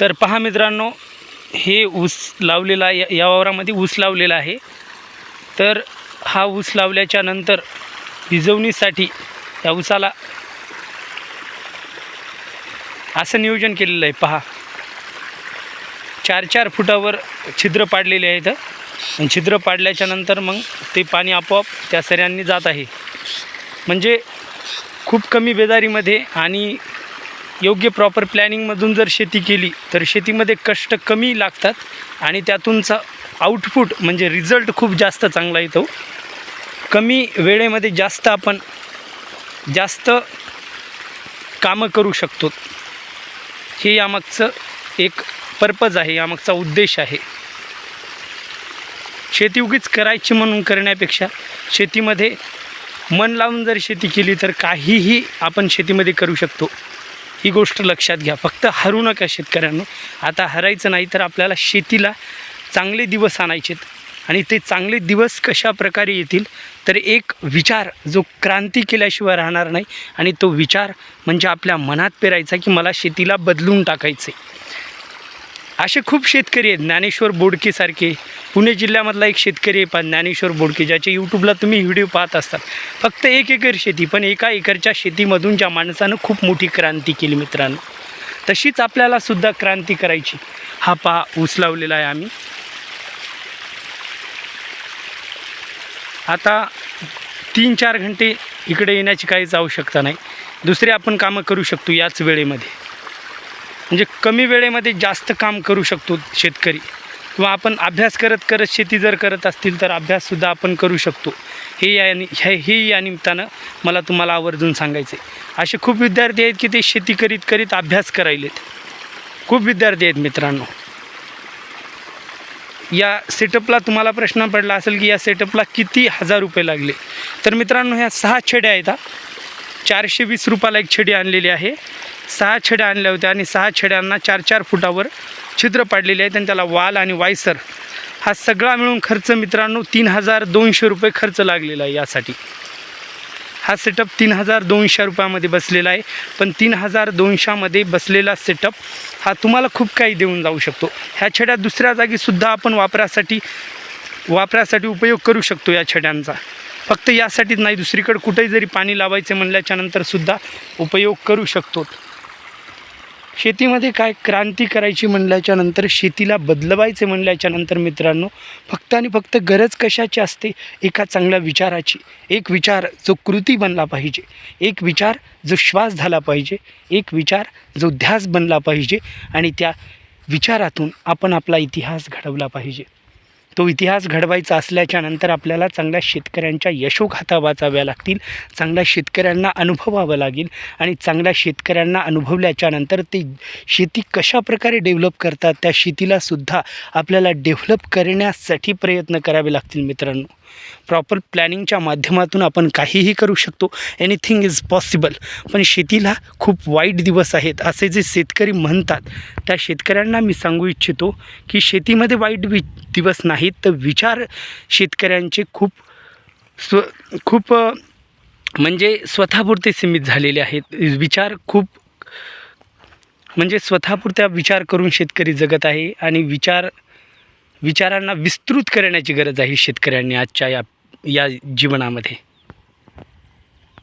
तर पहा मित्रांनो हे ऊस लावलेला या या वावरामध्ये ऊस लावलेला आहे. तर हा ऊस लावल्याच्या नंतर भिजवणीसाठी या ऊसाला असं नियोजन केलेलं आहे. पहा. चार चार फुटावर छिद्र पाडलेले आहेत. आणि छिद्र पाडल्याच्या नंतर मग ते पाणी आपोआप त्या सऱ्यांनी जात आहे. म्हणजे खूप कमी बेदारीमध्ये आणि योग्य प्रॉपर प्लॅनिंगमधून जर शेती केली तर शेतीमध्ये कष्ट कमी लागतात आणि त्यातूनचा आउटपुट म्हणजे रिझल्ट खूप जास्त चांगला येतो. कमी वेळेमध्ये जास्त आपण जास्त कामं करू शकतो. हे यामागचं एक पर्पज आहे यामागचा उद्देश आहे. शेती उगीच करायची म्हणून करण्यापेक्षा शेतीमध्ये मन लावून जर शेती केली तर काहीही आपण शेतीमध्ये करू शकतो. ही गोष्ट लक्षात घ्या. फक्त हरू नका शेतकऱ्यांनो. आता हरायचं नाही तर आपल्याला शेतीला चांगले दिवस आणायचेत. आणि ते चांगले दिवस कशा प्रकारे येतील तर एक विचार जो क्रांती केल्याशिवाय राहणार नाही. आणि तो विचार म्हणजे आपल्या मनात पेरायचा की मला शेतीला बदलून टाकायचे असे खूप शेतकरी आहेत. ज्ञानेश्वर बोडकेसारखे पुणे जिल्ह्यामधला एक शेतकरी आहे पण ज्ञानेश्वर बोडके ज्याचे यूट्यूबला तुम्ही व्हिडिओ पाहत असतात. फक्त एक एकर शेती पण एका एकरच्या शेतीमधून ज्या माणसानं खूप मोठी क्रांती केली मित्रांनो. तशीच आपल्याला सुद्धा क्रांती करायची. हा पहा ऊस लावलेला आहे आम्ही. आता तीन चार घंटे इकडे येण्याची काहीच आवश्यकता नाही. दुसरे आपण कामं करू शकतो याच वेळेमध्ये. म्हणजे कमी वेळेमध्ये जास्त काम करू शकतो शेतकरी. किंवा आपण अभ्यास करत करत शेती जर करत असतील तर अभ्याससुद्धा आपण करू शकतो. हे या हे हे या निमित्तानं मला तुम्हाला आवर्जून सांगायचं आहे असे खूप विद्यार्थी आहेत की ते शेती करीत करीत अभ्यास करायलेत. खूप विद्यार्थी आहेत मित्रांनो. या सेटअपला तुम्हाला प्रश्न पडला असेल की या सेटअपला किती हजार रुपये लागले? तर मित्रांनो ह्या सहा छड्या आहेत हा. चारशे वीस रुपयाला एक छडी आणलेली आहे. सहा छड्या आणल्या होत्या आणि सहा छड्यांना चार चार फुटावर छिद्र पाडलेले आहेत आणि त्याला वाल आणि वायसर हा सगळा मिळून खर्च मित्रांनो तीन हजार दोनशे रुपये खर्च लागलेला आहे यासाठी. हा सेटअप तीन हजार दोनशे रुपयामध्ये बसलेला आहे. पण तीन हजार दोनशेमध्ये बसलेला सेटअप हा तुम्हाला खूप काही देऊन जाऊ शकतो. ह्या छड्या दुसऱ्या जागीसुद्धा आपण वापरासाठी वापरासाठी उपयोग करू शकतो या छड्यांचा. फक्त यासाठीच नाही दुसरीकडे कुठेही जरी पाणी लावायचे म्हणल्याच्यानंतरसुद्धा उपयोग करू शकतो. शेतीमध्ये काय क्रांती करायची म्हणल्याच्या नंतर शेतीला बदलवायचे म्हणल्याच्या नंतर मित्रांनो फक्त आणि फक्त गरज कशाची असते? एका चांगल्या विचाराची. एक विचार जो कृती बनला पाहिजे. एक विचार जो श्वास झाला पाहिजे. एक विचार जो ध्यास बनला पाहिजे. आणि त्या विचारातून आपण आपला इतिहास घडवला पाहिजे. तो इतिहास घडवायचा असल्याच्या नंतर आपल्याला चांगल्या शेतकऱ्यांच्या यशोगाथा वाचाव्या लागतील चांगल्या शेतकऱ्यांना अनुभवावं लागेल आणि चांगल्या शेतकऱ्यांना अनुभवल्याच्या नंतर ते शेती कशा प्रकारे डेव्हलप करतात त्या शेतीलासुद्धा आपल्याला डेव्हलप करण्यासाठी प्रयत्न करावे लागतील मित्रांनो. प्रॉपर प्लॅनिंगच्या माध्यमातून आपण काहीही करू शकतो. एनिथिंग इज पॉसिबल पण शेतीला खूप वाईट दिवस आहेत असे जे शेतकरी म्हणतात त्या शेतकऱ्यांना मी सांगू इच्छितो की शेतीमध्ये वाईट वि दिवस नाहीत. तर विचार शेतकऱ्यांचे खूप स्व खूप म्हणजे स्वतःपुरते सीमित झालेले आहेत. विचार खूप म्हणजे स्वतःपुरत्या विचार करून शेतकरी जगत आहे आणि विचार विचारांना विस्तृत करण्याची गरज आहे शेतकऱ्यांनी आजच्या या या जीवनामध्ये.